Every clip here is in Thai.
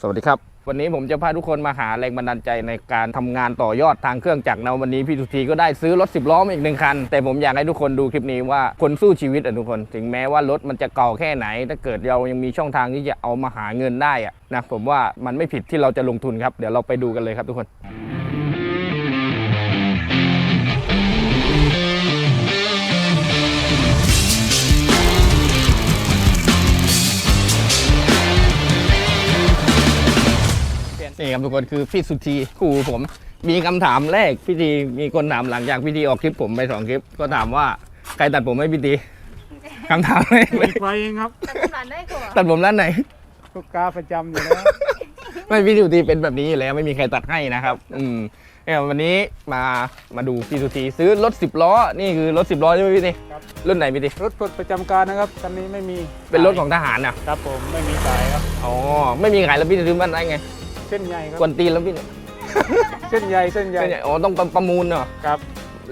สวัสดีครับ วันนี้ผมจะพาทุกคนมาหาแรงบันดาลใจในการทำงานต่อยอดทางเครื่องจักรนะวันนี้พี่ทุทีก็ได้ซื้อรถ 10 ล้อมาอีกหนึ่งคัน แต่ผมอยากให้ทุกคนดูคลิปนี้ว่าคนสู้ชีวิตอะทุกคน ถึงแม้ว่ารถมันจะเก่าแค่ไหน ถ้าเกิดเรายังมีช่องทางที่จะเอามาหาเงินได้อะนะผมว่ามันไม่ผิดที่เราจะลงทุนครับ เดี๋ยวเราไปดูกันเลยครับทุกคน นี่ครับทุกคนคือพี่สุธีครูผมมีคำถามแรกพี่ทีมีคนถามหลังจากพี่ทีออกคลิปผมไปสองคลิป ก็ถามว่าใครตัดผมให้พี่ทีคำถามแรกเลยไฟเองครับตัดขนาดได้ก่อนตัดผมร้านไหนลูกค้าประจำอยู่แล้วไม่พี่สุธีเป็นแบบนี้อยู่แล้วไม่มีใครตัดให้นะครับ อืมเนี่ยวันนี้มามาดูพี่สุธีซื้อรถสิบล้อ นี่คือรถสิบล้อใช่ไหมพี่ทีครับรุ่นไหนพี่ทีรถปลดประจำการนะครับคันนี้ไม่มีเป็นรถของทหารอะครับผมไม่มีสายครับอ๋อไม่มีขายแล้วพี่จะซื้อมันได้ไง เส้นใหญ่ครับกวนตีนแล้วพี่เนี่ยเส้นใหญ่เส้นใหญ่ไม่ใช่อ๋อต้องประประมูลเนาะครับ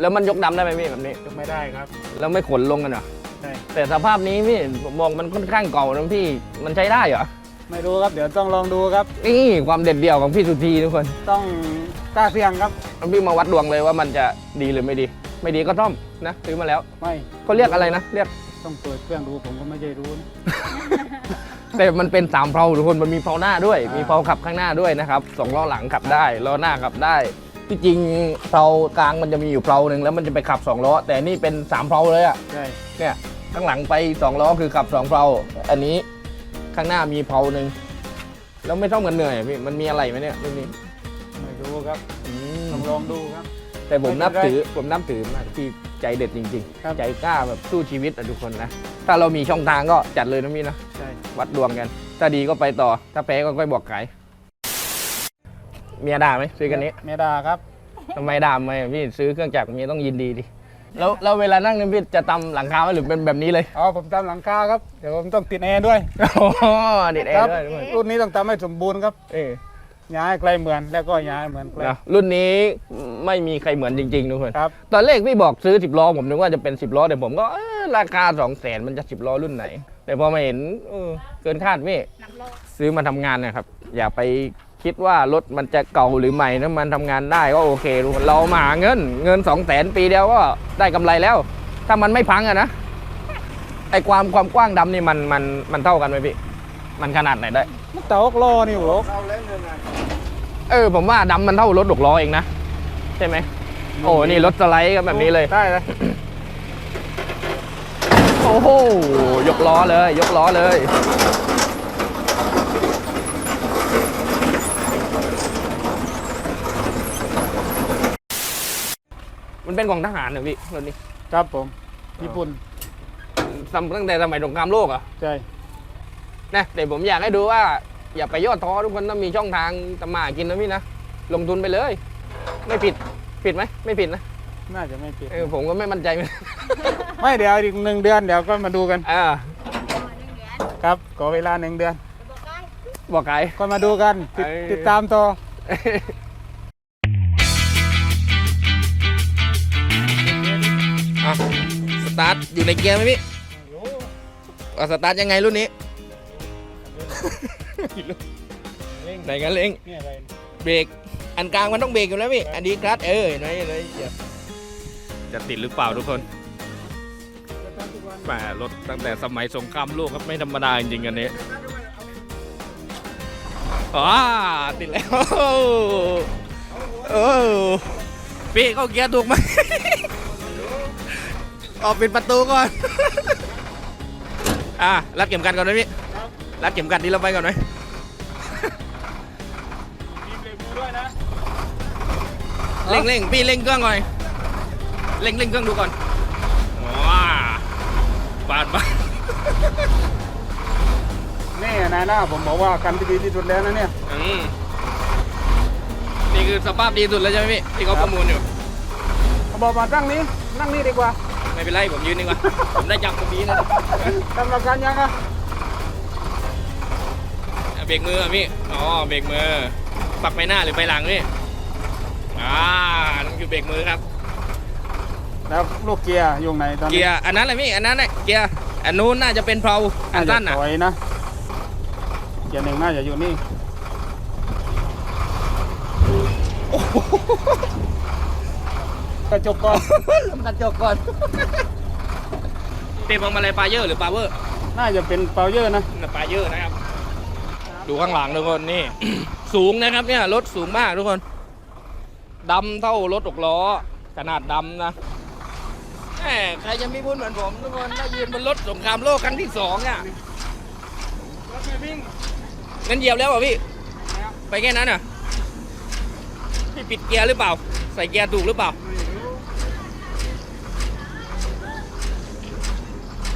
แล้วมันยกดำได้ไหมพี่แบบนี้ยกไม่ได้ครับ แล้วไม่ขนลงกันเหรอใช่แต่สภาพนี้พี่ผมมองมันค่อนข้างเก่านะพี่มันใช้ได้เหรอไม่รู้ครับเดี๋ยวต้องลองดูครับนี่ความเด็ดเดี่ยวของพี่สุธีทุกคนต้องกล้าเสี่ยงครับแล้วพี่มาวัดดวงเลยว่ามันจะดีหรือไม่ดี ไม่ดีก็ซ่อมนะซื้อมาแล้วไม่เขาเรียกอะไรนะเรียกต้องเปิดเครื่องดูผมก็ไม่ใช่รู้นะ แต่มันเป็นสามเพลาทุกคนมันมีเพลาหน้าด้วยอ่ามีมีเพลาขับข้างหน้าด้วยนะครับสองล้อหลังขับได้ล้อหน้าขับได้ที่จริงเพลากลางมันจะมีอยู่เพลาหนึ่งแล้วมันจะไปขับสองล้อแต่นี่เป็นสามเพลาเลยอะใช่เนี่ยข้างหลังไปสองล้อคือขับสองเพลาอันนี้ข้างหน้ามีเพลาหนึ่งแล้วไม่ต้องกันเหนื่อยพี่มันมีอะไรไหมเนี่ยรุ่นนี้ไม่รู้ครับอืมต้องลองดูครับ แต่ผมนับไม่เป็นไรถือผมนับถือมากที่ใจเด็ดจริงครับๆใจกล้าแบบสู้ชีวิตอะทุกคนนะ ถ้าเรามีช่องทางก็จัดเลยนะพี่นะใช่วัดดวงกัน ถ้าดีก็ไปต่อ ถ้าแพ้ก็ค่อยบอกขายเมียด่าไหมซื้อกันนี้เมดาครับทำไมด่าไหมพี่ซื้อเครื่องจักรเมียต้องยินดีดิแล้วแล้วเวลานั่งเนี่ยพี่จะตำหลังคาไว้หรือเป็นแบบนี้เลยอ๋อผมทำหลังคาครับเดี๋ยวผมต้องติดแอร์ด้วยโอ้โหเด็ดแอครัร์ด้วยทุกคนรุ่นนี้ต้องทำให้สมบูรณ์ครับ เออ ย้ายใกล้เหมือนแล้วก็ย้ายเหมือนใกล้นะรุ่นนี้ไม่มีใครเหมือนจริงๆทุกคนครับ ตอนแรกพี่บอกซื้อ 10ล้อผมนึกว่าจะเป็น 10ล้อแต่ผมก็เอ้อราคา2 0 0แสนมันจะ 10ล้อรุ่นไหน แต่พอมาเห็นเออเกินคาดพี่หนักโลกซื้อมาทำงานนะครับ อย่าไปคิดว่ารถมันจะเก่าหรือใหม่ถ้ามันทำงานได้ก็โอเคทุกคนเรามาหาเงินเงิน 2 0 0แสนปีเดียวก็ได้กำไรแล้ว ถ้ามันไม่พังอะนะไอความความกว้างดำนี่มันมันมันเท่ากันไหมพี่มันขนาดไหนได้ มันเตาอกล้อนี่หัวเออผมว่าดำมันเท่ารถหกล้อเองนะ ใช่ไหม โอ้นี่รถสไลด์ก็แบบนี้เลย ได้เลยโอ้โห ยกล้อเลย ยกล้อเลย มันเป็นของทหารเหรอพี่รถนี้ครับผม ญี่ปุ่นสมตั้งแต่สมัยสงครามโลกเหรอะใช่ นะแต่ผมอยากให้ดูว่า อย่าไปย่อท้อทุกคนต้องมีช่องทางทำมาหากินนะพี่นะลงทุนไปเลย ไม่ผิดผิดไหมไม่ผิดนะน่าจะไม่ผิด เออผมก็ไม่มั่นใจเหมือนไม่เดี๋ยวอีกหนึ่งเดือนเดี๋ยวก็มาดูกันอ่าประมาณหนึ่งเดือนครับขอเวลาหนึ่งเดือนจะบอกได้บอกใครก็มาดูกันติดเอ้ย ติดตามต่ออะสตาร์ทอยู่ในเกียร์ไหมพี่อะสตาร์ทยังไงรุ่นนี้ ไหนกันเร่งนี่อะไรเบรกอันกลางมันต้องเบรกอยู่แล้วพี่อันนี้คลัตช์เออเห็นไหมเห็นไหมเหยียบจะติดหรือเปล่าทุกคนแหมรถตั้งแต่สมัยสงครามโลกครับไม่ธรรมดาจริงๆอันนี้อ๋อติดแล้วเออพี่เข้าเกียร์ถูกไหมออกปิดประตูก่อน อะรัดเข็มกัดก่อนไหมพี่ รัดเข็มกัดนี้เราไปก่อนไหมมีเบรกมือด้วยนะเร่งเร่งพี่เร่งเครื่องหน่อยเร่งเร่งเครื่องดูก่อนว้าบานบานนี่นายหน้าผมบอกว่าคันที่ดีที่สุดแล้วนะเนี่ย อืมนี่คือสภาพดีสุดแล้วใช่ไหมพี่ที่เขาประมูลอยู่เขาบอกมาตั้งนี้นั่งนี่ดีกว่า ไม่เป็นไรผมยืนดีกว่า ผมได้จับตรงนี้นะทำหลักการยังอะอะ เบรกมืออะพี่อ๋อเบรกมือปักไปหน้าหรือไปหลังพี่อ่านั่นคือเบรกมือครับ แล้วลูกเกียร์อยู่ไหนตอนนี้เกียร์อันนั้นเลยพี่อันนั้นเลยเกียร์อันนู้นน่าจะเป็นเพลาอันสั้นน่าอะจะถอยนะเกียร์หนึ่งน่าจะอยู่นี่กระจกก่อนลำกระจกก่อนเป็นพวงมาลัยปลาเยอร์หรือปลาเวอร์น่าจะเป็นเปาเยอร์นะน่ะปลาเยอร์นะครับ ดูข้างหลังทุกคนนี่ สูงนะครับเนี่ยรถสูงมากทุกคนดำเท่ารถหกล้อ ขนาดดำนะแหมใครจะไม่พูดเหมือนผมทุกคนถ้ายืนบนรถสงครามโลกครั้งที่สองอะรถไม่วิ่งงั้นเหยียบแล้วเหรอพี่ ไปแค่นั้นอะพี่ปิดเกียร์หรือเปล่า ใส่เกียร์ถูกหรือเปล่า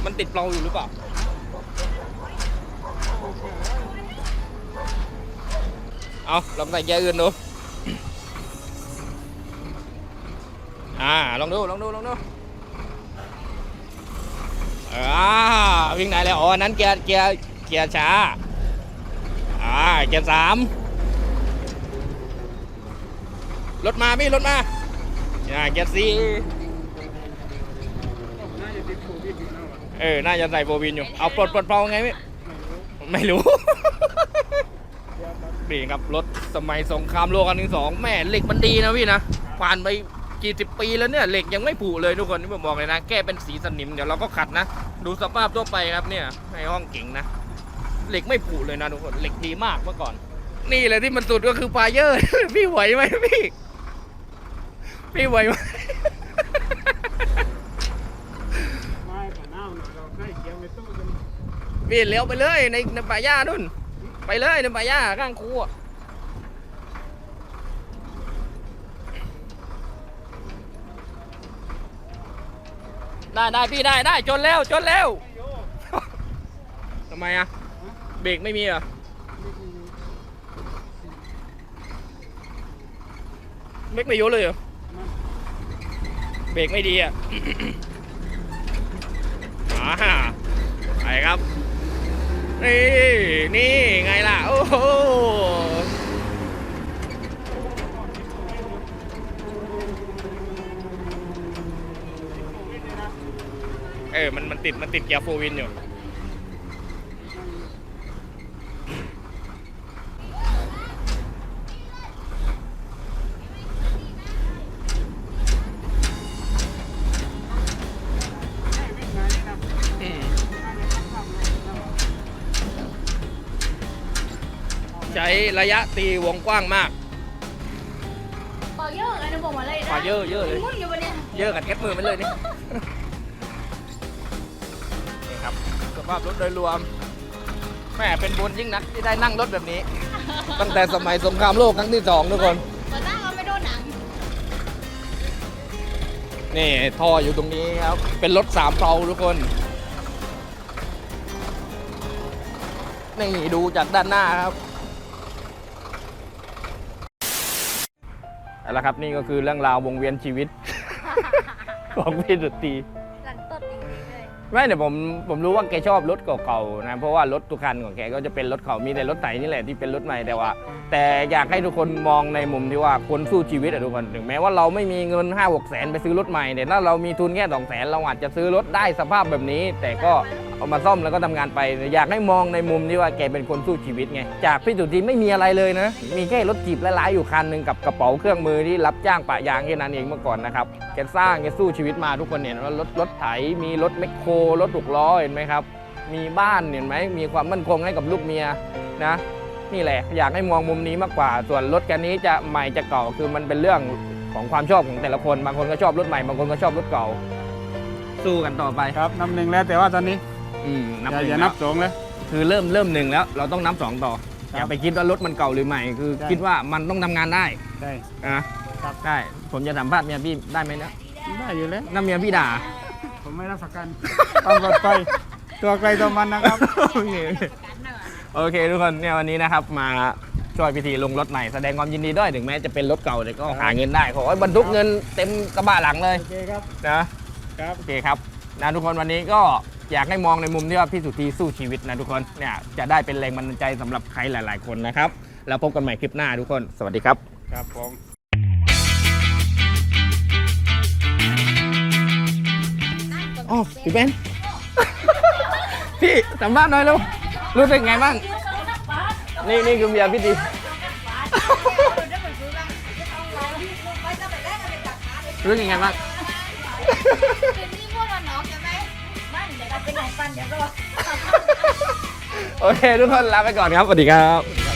มันติดเปล่าอยู่หรือเปล่า เอาลองใส่เกียร์อื่นดูอ่าลองดูลองดูลองดูอ่าวิ่งไหนแล้วอ๋ออันนั้นเกียร์เกียร์เกียร์ช้าอ่าเกียร์สามรถมาพี่รถมาอ่าเกียร์สี่น่าจะติดโควิดออะเออน่าจะใส่โฟวินอยู่เอาปลดปลดเปล่าไงพี่ไม่รู้ นี่ครับรถสมัยสงครามโลกครั้งที่สองแม่เหล็กมันดีนะพี่นะผ่านไปกี่สิบปีแล้วเนี่ยเหล็กยังไม่ผุเลยทุกคนที่ผมบอกเลยนะ แก้เป็นสีสนิมเดี๋ยวเราก็ขัดนะ ดูสภาพทั่วไปครับเนี่ยในห้องเก่งนะเหล็กไม่ผุเลยนะทุกคนเหล็กดีมากเมื่อก่อน นี่เลยที่มันสุดก็คือปลายเยอร์พี่ไหวไหมพี่พี่ไหวไหมไม่แต่หน้าหน่อยเราให้เกียร์ไม่ตู้กันพี่เลี้ยวไปเลยในในป่าหญ้านู่น ไปเลยในป่าหญ้าข้างคูอะได้ได้พี่ได้ได้จนแล้วจนแล้วทำไมอะเบรกไม่มีเหรอเบรกไม่ยกเลยเหรอเบรกไม่ดีอะอ่าไปครับ นี่ นี่ไงล่ะ โอ้โหเออ มันมันติด มันติดเกียร์โฟวินอยู่ ใช้ระยะตีวงกว้างมากปลาเยอะไงนะบอกมาเลยนะปลาเยอะเยอะเลย มุ่นอยู่บนเนี้ยเยอะกันแก๊สมือมันเลยนี่ นี่ครับสภาพรถโดยรวมแม่เป็นบุญยิ่งนักที่ได้นั่งรถแบบนี้ ตั้งแต่สมัยสงครามโลกครั้งที่สองทุกคน มาตั้งเราไม่โดนหนังนี่ท่ออยู่ตรงนี้ครับ เป็นรถสามเพลาทุกคน นี่ดูจากด้านหน้าครับ เอาละครับนี่ก็คือเรื่องราววงเวียนชีวิต ของพี่สุตรีหลังตดจริงๆเลยไม่เนี่ยผมผมรู้ว่าแกชอบรถเก่าๆนะเพราะว่ารถทุกคันของแกก็จะเป็นรถเก่ามีแต่รถไถนี่แหละที่เป็นรถใหม่แต่ว่า แต่อยากให้ทุกคนมองในมุมที่ว่าคนสู้ชีวิตอะทุกคนถึงแม้ว่าเราไม่มีเงิน5 6แสนไปซื้อรถใหม่แต่ถ้าเรามีทุนแค่2แสนเราอาจจะซื้อรถได้สภาพแบบนี้ แต่ก็ เอามาซ่อมแล้วก็ทำงานไป อยากให้มองในมุมที่ว่าแกเป็นคนสู้ชีวิตไง จากพี่สุธีไม่มีอะไรเลยนะ มีแค่รถจีบละลายอยู่คันหนึ่งกับกระเป๋าเครื่องมือที่รับจ้างปะยางแค่นั้นเองเมื่อก่อนนะครับ แกสร้างแกสู้ชีวิตมาทุกคนเห็นว่ารถรถไถ มีรถแมคโครรถหกล้อเห็นไหมครับ มีบ้านเห็นไหม มีความมั่นคงให้กับลูกเมียนะนี่แหละอยากให้มองมุมนี้มากกว่า ส่วนรถคันนี้จะใหม่จะเก่าคือมันเป็นเรื่องของความชอบของแต่ละคน บางคนก็ชอบรถใหม่ บางคนก็ชอบรถเก่า สู้กันต่อไปครับนับหนึ่งแล้วแต่ว่าตอนนี้ อืมนับอย่าหนึ่อย่างนัแล้บวสองเลยคือเริ่มเริ่มหนึ่งแล้ว เราต้องนับสองต่อครับอย่าไปคิดว่ารถมันเก่าหรือใหม่ คือใช่ คิดว่ามันต้องทำงานได้ได้นะครับ ได้ผมจะสัมภาษณ์เมียพี่ได้ไหมเนะได้อยู่แล้ว น้าเมียพี่ด่า ผมไม่รับประกัน ต้องปลอดภัยตัวใครตัวมันนะครับ โอเคโอเคทุกคนเนี่ยวันนี้นะครับมาช่วยพิธีลงรถใหม่แสดงความยินดีด้วยถึงแม้จะเป็นรถเก่าแต่ก็หาเงินได้ขอให้บรรทุกเงินเต็มกระบะหลังเลยโอเคครับ นะ ครับ โอเคครับนะทุกคนวันนี้ก็ อยากให้มองในมุมที่ว่าพี่สุธีสู้ชีวิตนะทุกคนเนี่ยจะได้เป็นแรงบันดาลใจสำหรับใครหลาย ๆ คนนะครับ แล้วพบกันใหม่คลิปหน้าทุกคน สวัสดีครับ ครับผมอ๋อพี่เบน พี่สัมภาษณ์หน่อยเร็วรู้สึกไงบ้าง นี่นี่คือเมียพี่ตีรู้ยังไงบ้างเป็ เดี๋ยวเราไปไหนปันเดี๋ยวรอ โอเค ทุกคนลาไปก่อนครับ สวัสดีครับ